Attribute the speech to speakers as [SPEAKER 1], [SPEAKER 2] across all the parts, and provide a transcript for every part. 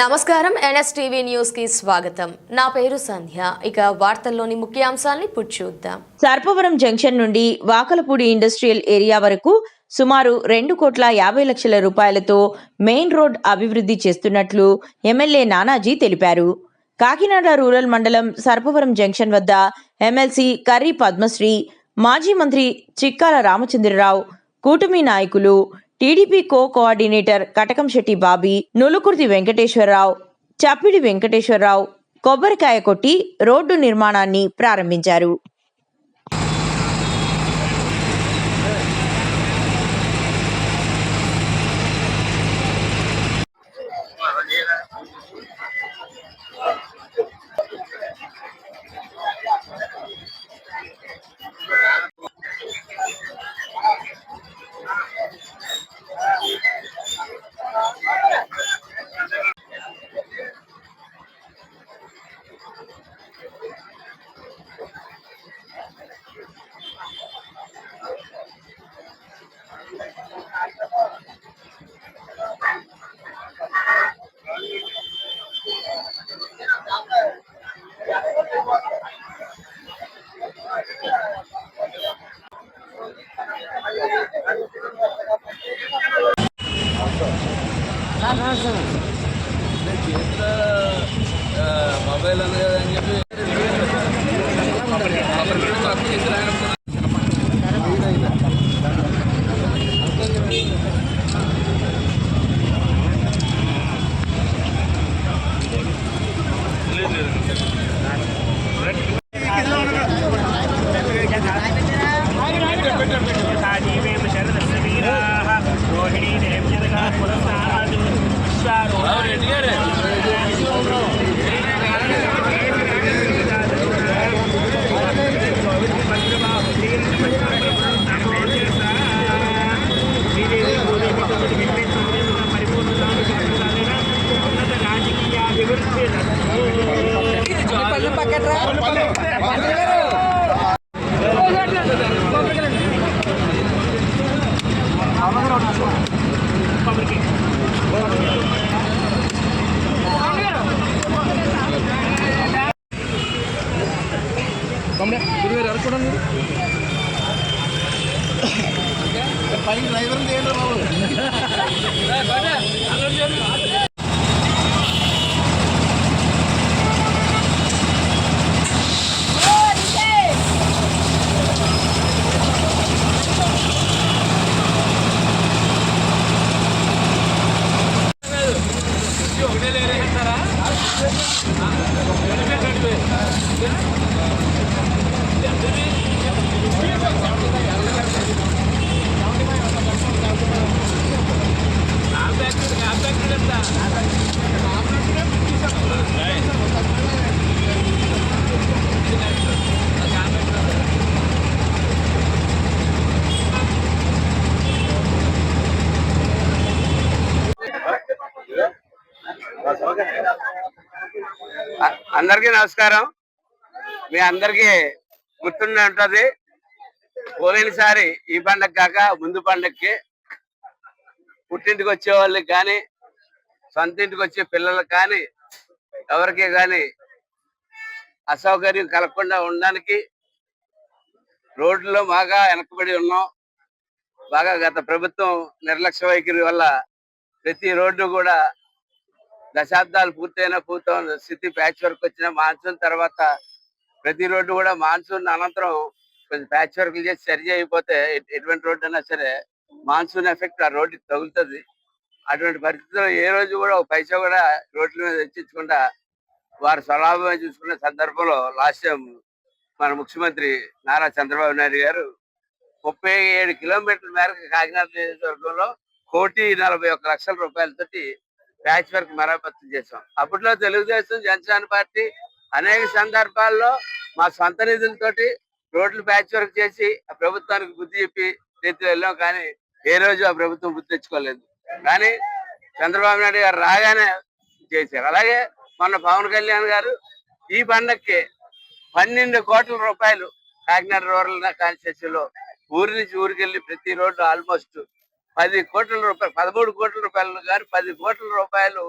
[SPEAKER 1] నమస్కారం. ఎన్ఎస్టీవీ న్యూస్కి స్వాగతం. నా పేరు సంధ్య. ఇక వార్తల్లోని ముఖ్యాంశాలని ఇప్పుడు చూద్దాం.
[SPEAKER 2] సర్పవరం జంక్షన్ నుండి వాకలపూడి ఇండస్ట్రియల్ ఏరియా వరకు సుమారు రెండు కోట్ల యాభై లక్షల రూపాయలతో మెయిన్ రోడ్ అభివృద్ధి చేస్తున్నట్లు ఎమ్మెల్యే నానాజీ తెలిపారు. కాకినాడ రూరల్ మండలం సర్పవరం జంక్షన్ వద్ద ఎమ్మెల్సీ కర్రీ పద్మశ్రీ మాజీ మంత్రి చిక్కాల రామచంద్రరావు కూటమి నాయకులు TDP co coordinator Katakamsetti Bobby Nulukurthi Venkateswararao Chappidi Venkateswararao కొబ్బరికాయ కొట్టి రోడ్డు నిర్మాణాన్ని ప్రారంభించారు.
[SPEAKER 3] పక్కన పబ్లిక్ గురుగారు అరకూడదు
[SPEAKER 4] I'm back to the I'm back to
[SPEAKER 5] the అందరికీ నమస్కారం. మీ అందరికీ గుర్తుండే ఉంటది. పోయినసారి ఈ పండగ కాక ముందు పండగకి పుట్టింటికి వచ్చే వాళ్ళకి కానీ సొంత ఇంటికి వచ్చే పిల్లలకు కానీ ఎవరికి కానీ అసౌకర్యం కలగకుండా ఉండడానికి రోడ్లో బాగా వెనకబడి ఉన్నాం. బాగా గత ప్రభుత్వం నిర్లక్ష్య వైఖరి వల్ల ప్రతి రోడ్డు కూడా దశాబ్దాలు పూర్తయినా పూర్తయిన స్థితి ప్యాచ్ వర్క్ వచ్చిన మాన్సూన్ తర్వాత ప్రతి రోడ్డు కూడా మాన్సూన్ అనంతరం కొంచెం ప్యాచ్ వర్క్ చేసి సరి చేయకపోతే ఎటువంటి రోడ్డు అయినా సరే మాన్సూన్ ఎఫెక్ట్ ఆ రోడ్డు తగులుతుంది. అటువంటి పరిస్థితుల్లో ఏ రోజు కూడా ఒక పైసా కూడా రోడ్ల మీద తెచ్చించకుండా వారు స్వలాభమే చూసుకునే సందర్భంలో లాస్ట్ టైం మన ముఖ్యమంత్రి నారా చంద్రబాబు నాయుడు గారు ముప్పై ఏడు కిలోమీటర్ల మేరకు కాకినాడ నియోజకవర్గంలో కోటి నలభై ఒక్క లక్షల రూపాయలతోటి ప్యాచ్ వర్క్ మరమ్మతు చేసాం అప్పట్లో తెలుగుదేశం జనసేన పార్టీ అనేక సందర్భాల్లో మా సొంత నిధులతోటి రోడ్లు ప్యాచ్ వర్క్ చేసి ఆ ప్రభుత్వానికి బుద్ధి చెప్పి రీతిలో వెళ్ళాం కానీ ఏ రోజు ఆ ప్రభుత్వం బుద్ధి తెచ్చుకోలేదు. కానీ చంద్రబాబు నాయుడు గారు రాగానే చేశారు. అలాగే మొన్న పవన్ కళ్యాణ్ గారు ఈ పండక్కి పన్నెండు కోట్ల రూపాయలు కాకినాడ రూరల్ కాన్స్టిట్యూన్సీలో ఊరి నుంచి ఊరికి వెళ్ళి ప్రతి రోడ్డు ఆల్మోస్ట్ పది కోట్ల రూపాయలు పదమూడు కోట్ల రూపాయలు కానీ పది కోట్ల రూపాయలు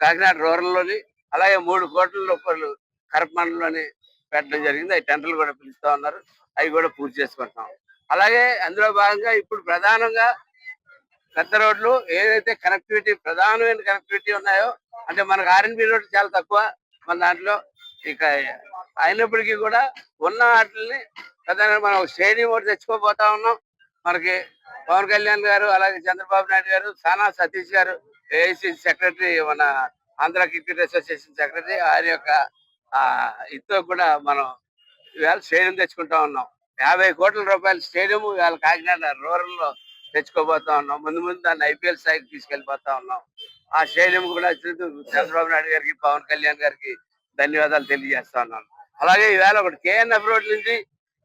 [SPEAKER 5] కాకినాడ రూరల్లోని అలాగే మూడు కోట్ల రూపాయలు కరపమండలోని పెట్టడం జరిగింది. అవి టెండర్లు కూడా పిలుస్తా ఉన్నారు. అవి కూడా పూర్తి చేసుకుంటున్నాం. అలాగే అందులో భాగంగా ఇప్పుడు ప్రధానంగా పెద్ద రోడ్లు ఏదైతే కనెక్టివిటీ ప్రధానమైన కనెక్టివిటీ ఉన్నాయో అంటే మనకు ఆర్ఎన్బి రోడ్ చాలా తక్కువ మన దాంట్లో. ఇక అయినప్పటికీ కూడా ఉన్న వాటిని ప్రధానంగా మనం స్టేడియం ఒకటి తెచ్చుకోబోతా ఉన్నాం. మనకి పవన్ కళ్యాణ్ గారు అలాగే చంద్రబాబు నాయుడు గారు సానా సతీష్ గారు ఏఐసి సెక్రటరీ మన ఆంధ్ర క్రికెట్ అసోసియేషన్ సెక్రటరీ ఆయన యొక్క ఆ ఇతో కూడా మనం ఇవాళ స్టేడియం తెచ్చుకుంటా ఉన్నాం. యాభై కోట్ల రూపాయల స్టేడియం ఇవాళ కాకినాడ రూరల్లో తెచ్చుకోబోతా ఉన్నాం. ముందు ముందు దాన్ని ఐపీఎల్ స్థాయికి తీసుకెళ్ళిపోతా ఉన్నాం. ఆ స్టేడియం కూడా చంద్రబాబు నాయుడు గారికి పవన్ కళ్యాణ్ గారికి ధన్యవాదాలు తెలియజేస్తా ఉన్నాను. అలాగే ఈవేళ ఒకటి కేఎన్ఎఫ్ రోడ్ నుంచి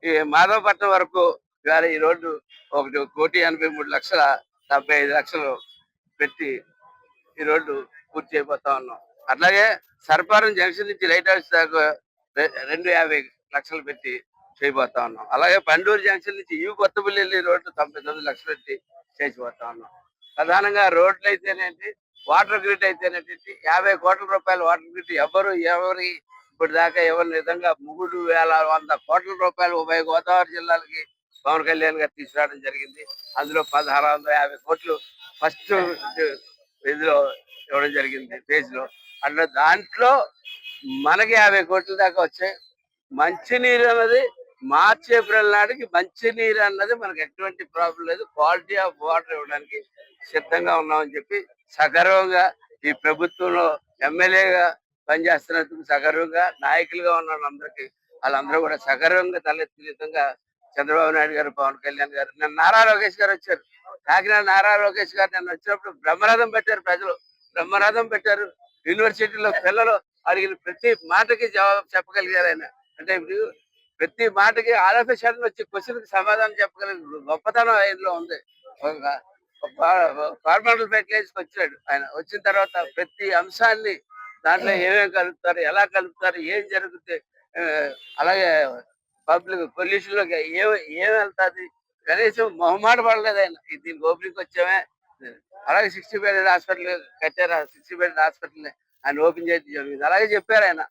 [SPEAKER 5] ఈ మాధవపట్నం వరకు ఇవాళ ఈ రోడ్డు ఒకటి కోటి ఎనభై మూడు లక్షల డెబ్బై ఐదు లక్షలు పెట్టి ఈ రోడ్డు పూర్తి చేయబోతా ఉన్నాం. అట్లాగే సర్పారం జంక్షన్ నుంచి లైట్ హౌస్ దాకా రెండు యాభై లక్షలు పెట్టి చేయబోతా ఉన్నాం. అలాగే పండూరు జంక్షన్ నుంచి యూ కొత్తపల్లి వెళ్ళి రోడ్డు తొంభై తొమ్మిది లక్షలు పెట్టి చేసిపోతా ఉన్నాం. ప్రధానంగా రోడ్లు అయితేనేంటి వాటర్ గ్రిడ్ అయితేనేంటి యాభై కోట్ల రూపాయల వాటర్ గ్రిడ్ ఎవరు ఎవరి ఇప్పుడు దాకా ఎవరి విధంగా మూడు వేల వంద కోట్ల రూపాయలు ఉభయ గోదావరి జిల్లాలకి పవన్ కళ్యాణ్ గారు తీసుకురావడం జరిగింది. అందులో పదహారు వందల యాభై కోట్లు ఫస్ట్ ఇదిలో ఇవ్వడం జరిగింది ఫేజ్లో అట్లా దాంట్లో మనకి యాభై కోట్ల దాకా వచ్చాయి. మంచినీరు అన్నది మార్చి ఏప్రిల్ నాటికి మంచినీరు అన్నది మనకు ఎటువంటి ప్రాబ్లం లేదు. క్వాలిటీ ఆఫ్ వాటర్ ఇవ్వడానికి సిద్ధంగా ఉన్నామని చెప్పి సగర్వంగా ఈ ప్రభుత్వంలో ఎమ్మెల్యేగా పనిచేస్తున్నందుకు సగర్వంగా నాయకులుగా ఉన్న వాళ్ళందరికీ వాళ్ళందరూ కూడా సగర్వంగా తలెత్తి విధంగా చంద్రబాబు నాయుడు గారు పవన్ కళ్యాణ్ గారు నిన్న నారా లోకేష్ గారు వచ్చారు. కాకినాడ నారా లోకేష్ గారు నిన్న వచ్చినప్పుడు బ్రహ్మరథం పెట్టారు ప్రజలు. బ్రహ్మరథం పెట్టారు. యూనివర్సిటీలో పిల్లలు అడిగిన ప్రతి మాటకి జవాబు చెప్పగలిగారు ఆయన. అంటే ఇప్పుడు ప్రతి మాటకి ఆలోచన వచ్చి క్వశ్చన్కి సమాధానం చెప్పగలిగిన గొప్పతనం ఆయనలో ఉంది. ఫార్మాలిటీ ఫెర్టిలైజర్కి వచ్చాడు ఆయన. వచ్చిన తర్వాత ప్రతి అంశాన్ని దాంట్లో ఏమేమి కలుపుతారు ఎలా కలుపుతారు ఏం జరుగుతుంది అలాగే పబ్లిక్ పొల్యూషన్లోకి ఏం ఏం వెళ్తాది? కనీసం మొహమాట పడలేదు ఆయన. ఇది దీనికి ఓపెనింగ్ వచ్చామే. అలాగే సిక్స్టీ బెడ్ హాస్పిటల్ కట్టారు. సిక్స్టీ బెడ్ హాస్పిటల్ ఆయన ఓపెన్ చేయడం జరిగింది అలాగే చెప్పారు ఆయన.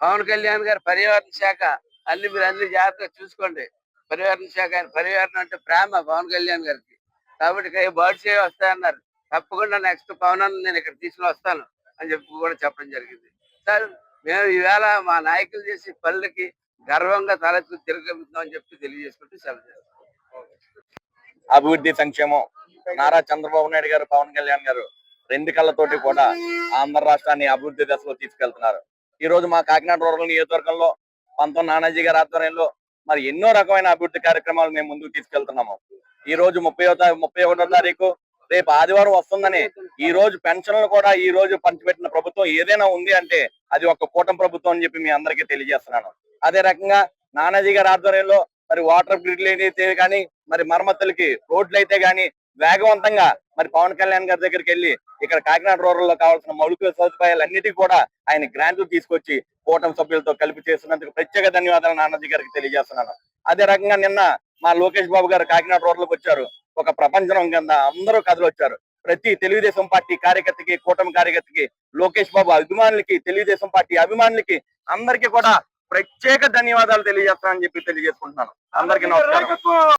[SPEAKER 5] పవన్ కళ్యాణ్ గారు పర్యావరణ శాఖ అన్ని మీరు అన్ని జాగ్రత్తగా చూసుకోండి. పర్యావరణ శాఖ ఆయన పర్యావరణం అంటే ప్రేమ పవన్ కళ్యాణ్ గారికి. కాబట్టి ఇక్కడ బర్డ్స్ ఏ వస్తాయన్నారు? తప్పకుండా నెక్స్ట్ పవన్ నేను ఇక్కడ తీసుకుని వస్తాను అని చెప్పి కూడా చెప్పడం జరిగింది. సార్ మేము ఈవేళ మా నాయకులు చేసి పనులకి గర్వంగా తలెత్తు తిరగలుగుతున్నాం అని చెప్పి తెలియజేసుకుంటూ సెలవు చేస్తాం.
[SPEAKER 6] అభివృద్ధి సంక్షేమం. నారా చంద్రబాబు నాయుడు గారు పవన్ కళ్యాణ్ గారు రెండు కళ్ళతోటి కూడా ఆంధ్ర రాష్ట్రాన్ని అభివృద్ధి దశలో తీసుకెళ్తున్నారు. ఈ రోజు మా కాకినాడ రూరల్ నియోజకవర్గంలో పంతం నానాజీ గారి ఆధ్వర్యంలో మరి ఎన్నో రకమైన అభివృద్ధి కార్యక్రమాలు మేము ముందుకు తీసుకెళ్తున్నాము. ఈ రోజు ముప్పై ముప్పై ఒకటో తారీఖు రేపు ఆదివారం వస్తుందని ఈ రోజు పెన్షన్లు కూడా ఈ రోజు పంచిపెట్టిన ప్రభుత్వం ఏదైనా ఉంది అంటే అది ఒక కూటమి ప్రభుత్వం అని చెప్పి మీ అందరికీ తెలియజేస్తున్నాను. అదే రకంగా నానాజీ గారి ఆధ్వర్యంలో మరి వాటర్ గ్రిడ్లు అయితే కానీ మరి మరమ్మతులకి రోడ్లు అయితే గానీ వేగవంతంగా మరి పవన్ కళ్యాణ్ గారి దగ్గరికి వెళ్ళి ఇక్కడ కాకినాడ రూరల్లో కావాల్సిన మౌలిక సదుపాయాలన్నిటికీ కూడా ఆయన గ్రాంట్లు తీసుకొచ్చి కూటమి సభ్యులతో కలిపి చేస్తున్నందుకు ప్రత్యేక ధన్యవాదాలు నానాజీ గారికి తెలియజేస్తున్నాను. అదే రకంగా నిన్న మా లోకేష్ బాబు గారు కాకినాడ రోడ్లకు వచ్చారు. ఒక ప్రపంచం కింద అందరూ కథలు వచ్చారు. ప్రతి తెలుగుదేశం పార్టీ కార్యకర్తకి కూటమి కార్యకర్తకి లోకేష్ బాబు అభిమానులకి తెలుగుదేశం పార్టీ అభిమానులకి అందరికీ కూడా ప్రత్యేక ధన్యవాదాలు తెలియజేస్తానని చెప్పి తెలియజేసుకుంటున్నాను. అందరికీ నమస్కారం.